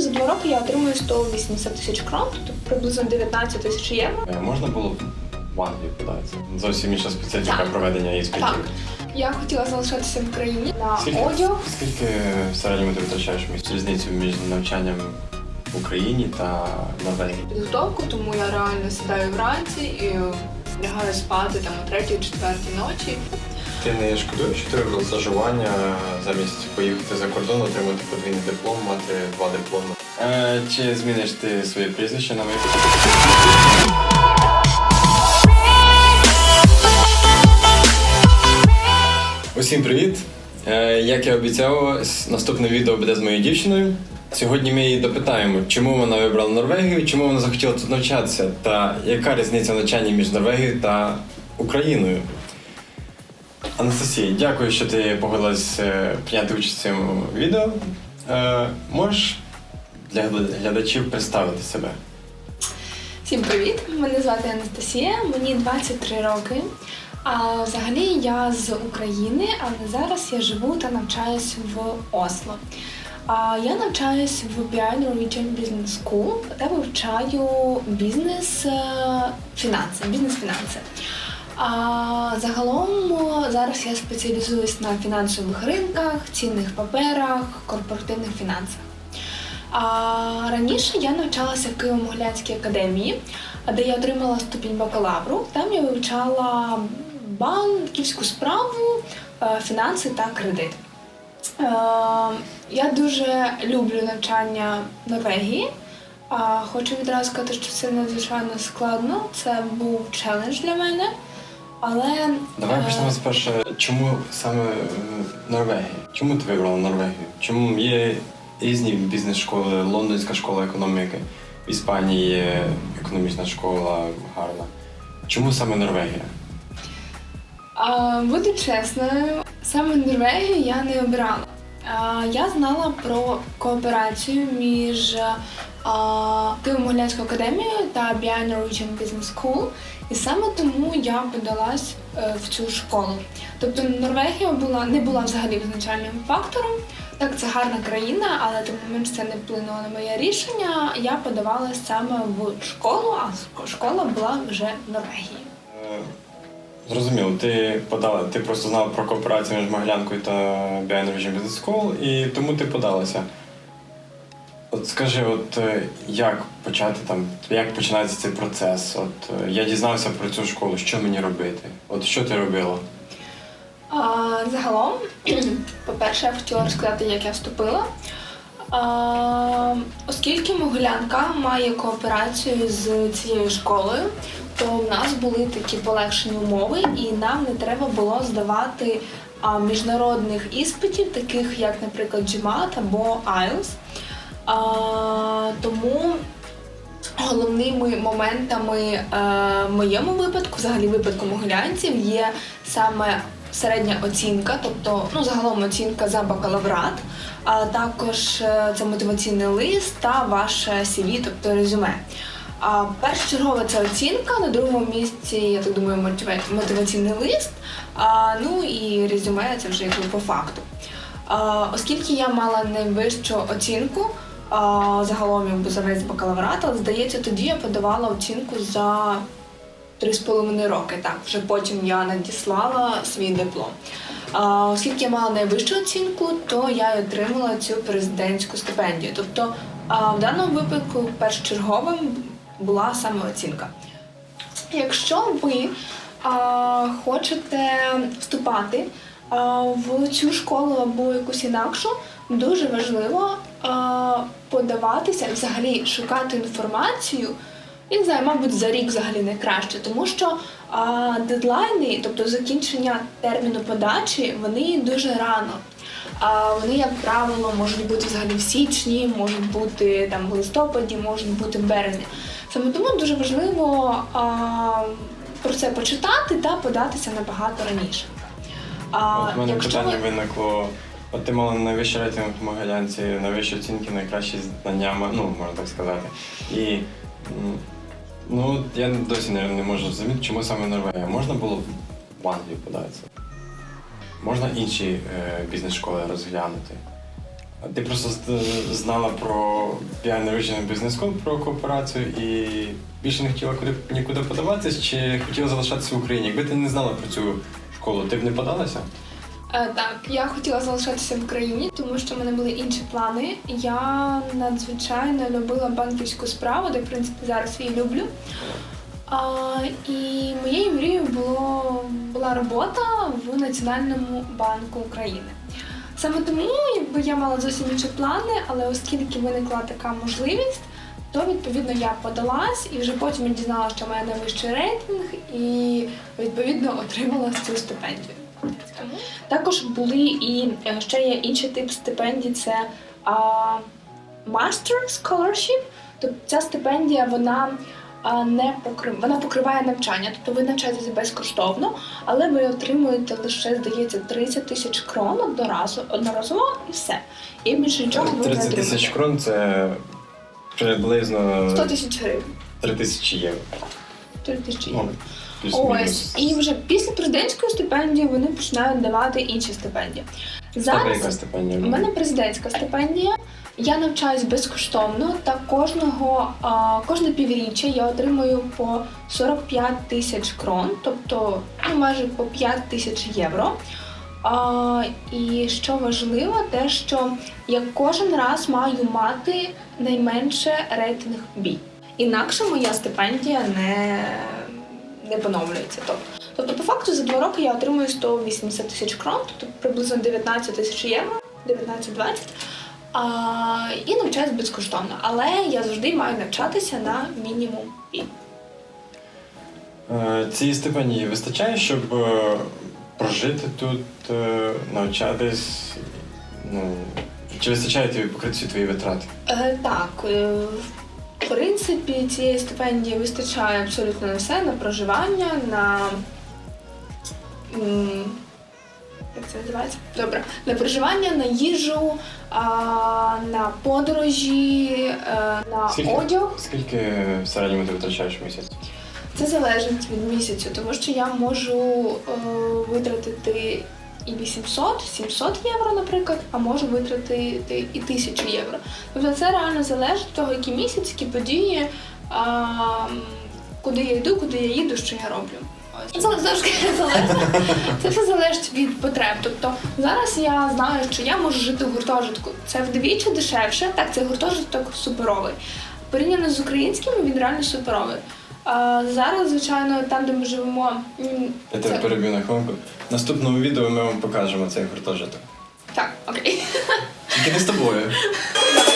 За два роки я отримую 180 тисяч крон, тобто приблизно 19 тисяч євро. Е, Можна було б в Англію податися? Зовсім інша специфіка Так. проведення іспитів. Так. Я хотіла залишатися в Україні на Скільки, одяг. скільки в середньому ти витрачаєш різницю між навчанням в Україні та Норвегії? підготовку, тому я реально сідаю вранці і лягаю спати там о третій, четвертій ночі. Ти не шкодуєш, що ти вибрав стажування замість поїхати за кордон, отримати подвійний диплом, мати два дипломи? Е, чи зміниш ти своє прізвище на майбутнє? Усім привіт! Е, Як я обіцяв, наступне відео буде з моєю дівчиною. Сьогодні ми її допитаємо, чому вона вибрала Норвегію, чому вона захотіла тут навчатися, та яка різниця в навчанні між Норвегією та Україною. Анастасія, дякую, що ти погодилась е, прийняти участь в цьому відео. Е, можеш для глядачів представити себе? Всім привіт! Мене звати Анастасія, мені 23 роки. А взагалі я з України, але зараз я живу та навчаюсь в Осло. А я навчаюсь в BI Norwegian Business School, де вивчаю е, фінанси, бізнес-фінанси. А загалом зараз я спеціалізуюсь на фінансових ринках, цінних паперах, корпоративних фінансах. А раніше я навчалася в Києво-Могилянській академії, де я отримала ступінь бакалавру. Там я вивчала банківську справу, е, фінанси та кредит. Е, Я дуже люблю навчання в Норвегії. Хочу відразу сказати, що це надзвичайно складно. Це був челендж для мене. Але Давай е, почнемо спершу. Чому саме е, Норвегія? Чому ти вибрала Норвегію? Чому є різні бізнес-школи, лондонська школа економіки, в Іспанії є економічна школа гарна. Чому саме Норвегія? А, буду чесною, саме Норвегію я не обирала. Я знала про кооперацію між а, Києво-Могилянською академією та BI Norwegian Business School, і саме тому я подалась е, в цю школу. Тобто Норвегія була не була взагалі визначальним фактором. Так, це гарна країна, але тим не менш це не вплинуло на моє рішення. Я подавалась саме в школу, а школа була вже в Норвегії. Е, Зрозуміло, ти подала, ти просто знала про кооперацію між Могилянкою та Norwegian Business School, і тому ти подалася. От скажи, от е, як почати там, як починається цей процес? От е, я дізнався про цю школу, що мені робити? От що ти робила? А, загалом, по-перше, я хотіла розказати, як я вступила. А, оскільки Могилянка має кооперацію з цією школою, то в нас були такі полегшені умови, і нам не треба було здавати міжнародних іспитів, таких як, наприклад, GMAT або IELTS. А, тому головними моментами е, в моєму випадку, взагалі випадку могилянців, є саме середня оцінка, тобто ну загалом оцінка за бакалаврат, а також е, це мотиваційний лист та ваше CV, тобто резюме. А першочергова це оцінка, на другому місці, я так думаю, мотиваційний лист. А, ну і резюме це вже якби по факту. А, оскільки я мала найвищу оцінку, загалом якби за весь бакалаврат, але здається, тоді я подавала оцінку за 3,5 роки. Так, вже потім я надіслала свій диплом. А, оскільки я мала найвищу оцінку, то я й отримала цю президентську стипендію. Тобто а, в даному випадку першочерговим була саме оцінка. Якщо ви а, хочете вступати в цю школу або якусь інакшу, дуже важливо подаватися, взагалі шукати інформацію. Я не мабуть, за рік взагалі найкраще, тому що а, дедлайни, тобто закінчення терміну подачі, вони дуже рано. А вони, як правило, можуть бути взагалі в січні, можуть бути там в листопаді, можуть бути в березні. Саме тому дуже важливо а, про це почитати та податися набагато раніше. А, От в мене якщо питання ви- виникло. От ти мала найвищий рейтинг в Могилянці, найвищі оцінки, найкращі знання, ну, можна так сказати. І м, ну, я досі не, не можу зрозуміти, чому саме Норвегія. Можна було б в Англію податися? Можна інші е, бізнес-школи розглянути? Ти просто з- знала про Business School, про кооперацію і більше не хотіла куди нікуди подаватись, чи хотіла залишатися в Україні? Якби ти не знала про цю школу, ти б не подалася? Е, Так, я хотіла залишатися в Україні, тому що в мене були інші плани. Я надзвичайно любила банківську справу, де в принципі зараз її люблю. А, і моєю мрією було, була робота в Національному банку України. Саме тому, якби я мала зовсім інші плани, але оскільки виникла така можливість, то відповідно я подалась і вже потім дізналася, що в мене найвищий рейтинг, і відповідно отримала цю стипендію. Також були і е, ще є інший тип стипендій це а, Master Scholarship. Тобто ця стипендія вона а, не покрив... вона покриває навчання, тобто ви навчаєтеся безкоштовно, але ви отримуєте лише, здається, 30 тисяч крон одноразово, одноразово і все. І більше нічого ви не 30 тисяч крон це приблизно 100 тисяч гривень. 3 тисячі євро. 3 тисячі Ну, євро. Ось, і вже після президентської стипендії вони починають давати інші стипендії. Зараз стипендія? У мене президентська стипендія. Я навчаюсь безкоштовно та кожного а, кожне півріччя я отримую по 45 тисяч крон, тобто ну, майже по 5 тисяч євро. І що важливо, те, що я кожен раз маю мати найменше рейтинг B. Інакше моя стипендія не, не поновлюється. Тобто, тобто, по факту, за два роки я отримую 180 тисяч крон, тобто приблизно 19 тисяч євро, 19-20. А, і навчаюсь безкоштовно. Але я завжди маю навчатися на мінімум B. Е, Цієї стипендії вистачає, щоб е, прожити тут, е, навчатись. Ну, чи вистачає тобі покрити всі твої витрати? Е, так, е, в принципі, цієї стипендії вистачає абсолютно на все, на проживання, на. Як це називається? Добре. На проживання, на їжу, а, на подорожі, е, на Скільки? одяг. Скільки в середньому ти витрачаєш в місяць? Це залежить від місяцю, тому що я можу е, витратити і 800, 700 євро, наприклад, а можу витратити і 1000 євро. Тобто це реально залежить від того, який місяць, які події, а, куди я йду, куди я їду, що я роблю. Це завжди залежить. Це все залежить від потреб. Тобто зараз я знаю, що я можу жити в гуртожитку. Це вдвічі дешевше. Так, це гуртожиток суперовий. Порівняно з українськими, він реально суперовий. А зараз, звичайно, там, де ми живемо, Я тебе переб'ю на хвилинку. В наступному відео ми вам покажемо цей гуртожиток. Так, окей. Тільки не з тобою.